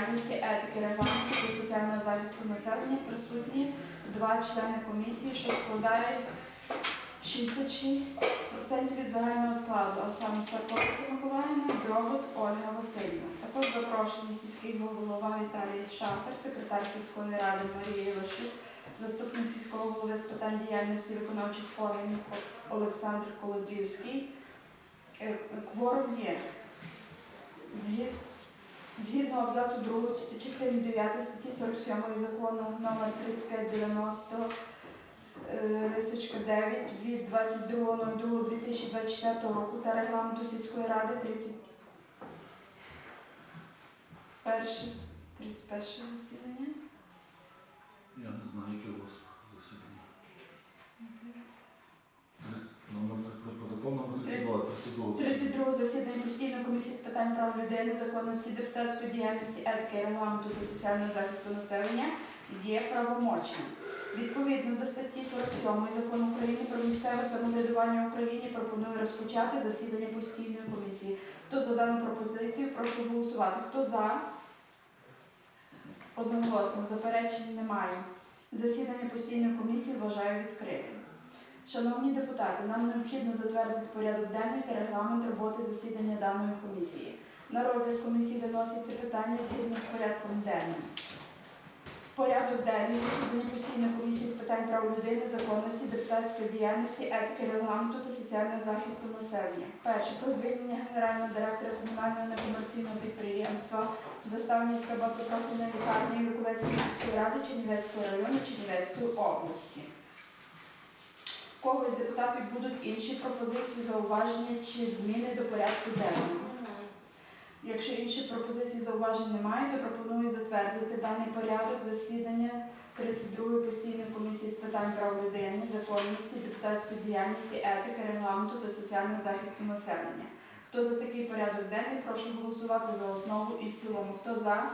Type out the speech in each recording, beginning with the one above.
діяльності, етики, регламенту та соціального захисту населення присутні два члени комісії, що складає 66% від загального складу, а саме Старкова Миколаївна, Дрогот Ольга Васильівна. Також запрошені сільський голова Віталій Шафер, секретар сільської ради Марія Івашук, заступник сільського голови з питань діяльності виконавчих органів Олександр Колодіївський. Е, Кворум є. Згід- Згідно абзацу 2 частини 9 статті 47 закону номер 3590 е, рисочка 9 від 22.02.2024 року та регламенту сільської ради 31 31 засідання. Я не знаю, яке у вас засідання. Номер протокол номер 32, 32. 32 постійної комісії з питань прав людини, законності, депутатської діяльності, етики, регламенту та соціального захисту населення є правомочним. Відповідно до статті 47 закону України про місцеве самоврядування в Україні пропоную розпочати засідання постійної комісії. Хто за дану пропозицію, прошу голосувати. Хто за? Одноголосно, заперечень немає. Засідання постійної комісії вважаю відкритим. Шановні депутати, нам необхідно затвердити порядок денний та регламент роботи засідання даної комісії. На розгляд комісії виносяться питання згідно з порядком денним. Порядок денний засідання постійної комісії з питань прав людини, законності, депутатської діяльності, етики, регламенту та соціального захисту населення. Перше про звільнення генерального директора комунального некомерційного підприємства Заставнівська багатопрофільна лікарня Миколаївської сільської ради Чернівецького району Чернівецької області. Когось з депутатів будуть інші пропозиції, зауваження чи зміни до порядку денного. Якщо інших пропозицій зауважень немає, то пропоную затвердити даний порядок засідання 32-ї постійної комісії з питань прав людини, законності, депутатської діяльності, етики, регламенту та соціального захисту населення. Хто за такий порядок денний, прошу голосувати за основу і в цілому. Хто за,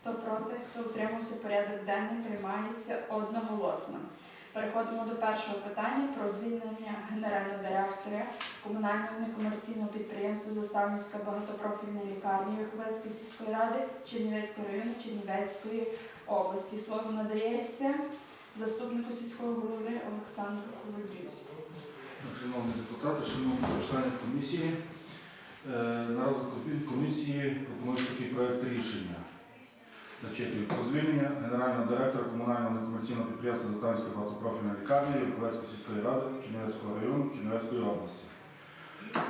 хто проти, хто утримався, порядок денний приймається одноголосно. Переходимо до першого питання про звільнення генерального директора комунального некомерційного підприємства Заставницька багатопрофільна лікарня Верховецької сільської ради Чернівецького району Чернівецької області. Слово надається заступнику сільського голови Олександру Колодрівському. Шановні депутати, шановні члени комісії, е, на розгляд комісії пропонується такий проект рішення. Зачитую. Про звільнення генерального директора комунального некомерційного підприємства Заставницька багатопрофільна лікарня Юрковецької сільської ради Чернівецького району Чернівецької області.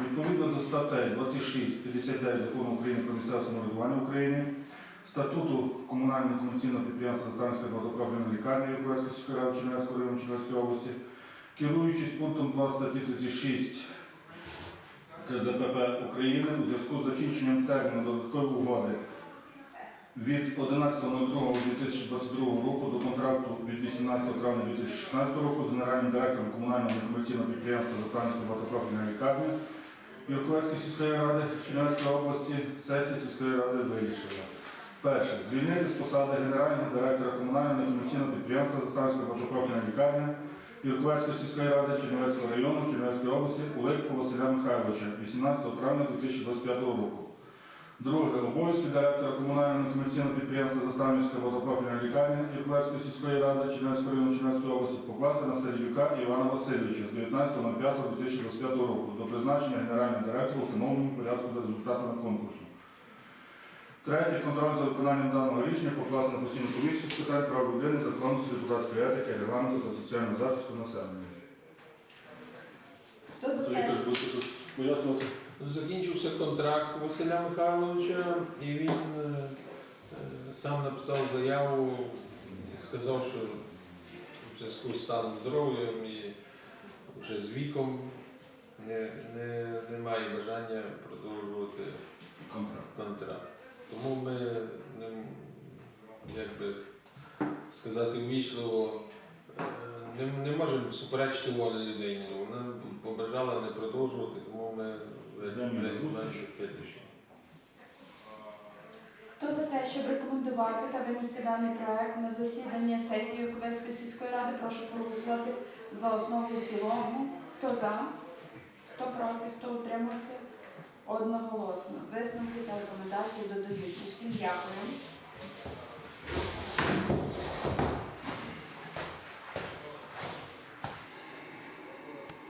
Відповідно до статей 26, 59 Закону України про місцеве самоврядування України, статуту комунального некомерційного підприємства Заставницька багатопрофільна лікарня Юрковецької сільської ради Чернівецького району Чернівецької області, керуючись пунктом 2 статті 36 КЗПП України у зв'язку з закінченням терміну додаткової угоди від 11.02.2022 року до контракту від 18 травня 2016 року з генеральним директором комунального некомерційного підприємства Заставницької багатопрофільної лікарні Юрковецької сільської ради Чернівецької області сесія сільської ради вирішила. Перше. Звільнити з посади генерального директора комунального некомерційного підприємства Заставницької багатопрофільної лікарні Юрковецької сільської ради Чернівецького району Чернівецької області Улипку Василя Михайловича 18 травня 2025 року. Друге. Обов'язки директора комунального некомерційного підприємства Заставницька водопрофільна лікарня Юрковецької сільської ради Чернівецького району Чернівецької області покласти на Середюка Івана Васильовича з 19.05.2025 року до призначення генерального директора у встановленому порядку за результатами конкурсу. Третє. Контроль за виконанням даного рішення покласти на постійну комісію з питань прав людини, законності, депутатської етики, регламенту та соціального захисту населення. Хто за те? Пояснювати. Закінчився контракт Василя Михайловича, і він е, е, сам написав заяву і сказав, що в зв'язку з станом здоров'я і вже з віком не, не, не має бажання продовжувати Контракт. Тому ми не, як би сказати ввічливо, не, не можемо суперечити волі людині. Вона побажала не продовжувати, тому ми зустріч. таке рішення. Хто за те, щоб рекомендувати та винести даний проект на засідання сесії Юрковецької сільської ради, прошу проголосувати за основу і в цілому. Хто за? Хто проти? Хто утримався? Одноголосно. Висновки та рекомендації додаються. Всім дякую.